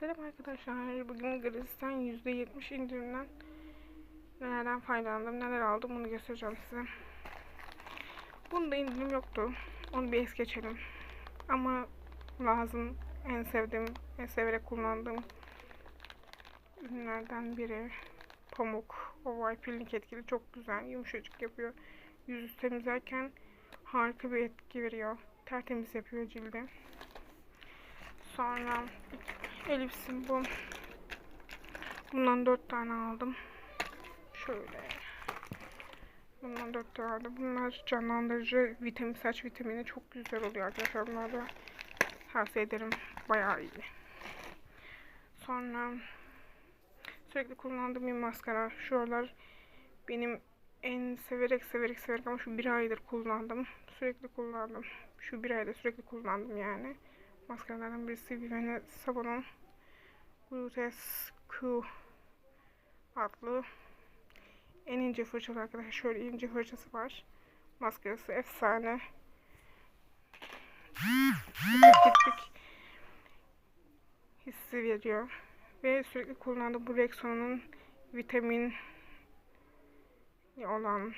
Selam arkadaşlar. Bugün Gris'ten %70 indirimden nelerden faydalandım, neler aldım bunu göstereceğim size. Bunda indirim yoktu. Onu bir es geçelim. Ama lazım en sevdiğim, en severek kullandığım ürünlerden biri. Pamuk. O peeling etkili çok güzel. Yumuşacık yapıyor. Yüzü temizlerken harika bir etki veriyor. Tertemiz yapıyor cildi. Sonra elipsim bu. Bundan dört tane aldım. Şöyle. Bundan dört tane aldım. Bunlar canlandırıcı vitamin, saç vitamini çok güzel oluyor arkadaşlar. Bunları da tavsiye ederim. Bayağı iyi. Sonra sürekli kullandığım bir maskara. Şu aralar benim en severek severek severek ama şu bir aydır kullandım. Sürekli kullandım. Şu bir ayda sürekli kullandım yani maskaralardan birisi Vivene Sabon'un Glutes Q adlı en ince fırçalı arkadaşlar. Şöyle ince fırçası var. Maskarası efsane. Kirpik hissi veriyor. Ve sürekli kullandığım bu Rexona'nın vitamin olan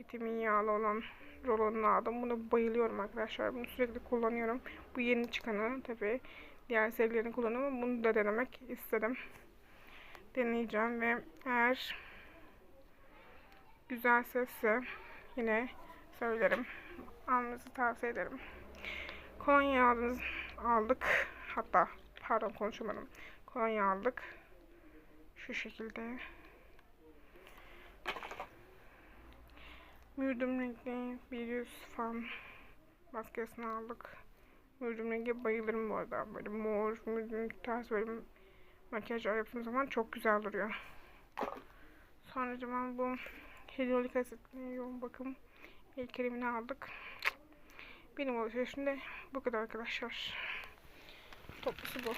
vitamin yağlı olan rolonunu aldım. Bunu bayılıyorum arkadaşlar. Bunu sürekli kullanıyorum. Bu yeni çıkanı tabi. Diğer serilerini kullanıyorum bunu da denemek istedim. Deneyeceğim ve eğer güzelse size yine söylerim. Almanızı tavsiye ederim. Kolonya aldık. Hatta pardon konuşamadım. Kolonya aldık. Şu şekilde. Mürdüm renkli bir yüz fan maskesini aldık. Mürdüm rengi bayılırım bu arada. Böyle mor, mürdüm tarz böyle makyajlar yaptığım zaman çok güzel duruyor. Sonra zaman bu hidrolik asitli yoğun bakım el kremini aldık. Benim alışverişim de bu kadar arkadaşlar. Toplusu bu.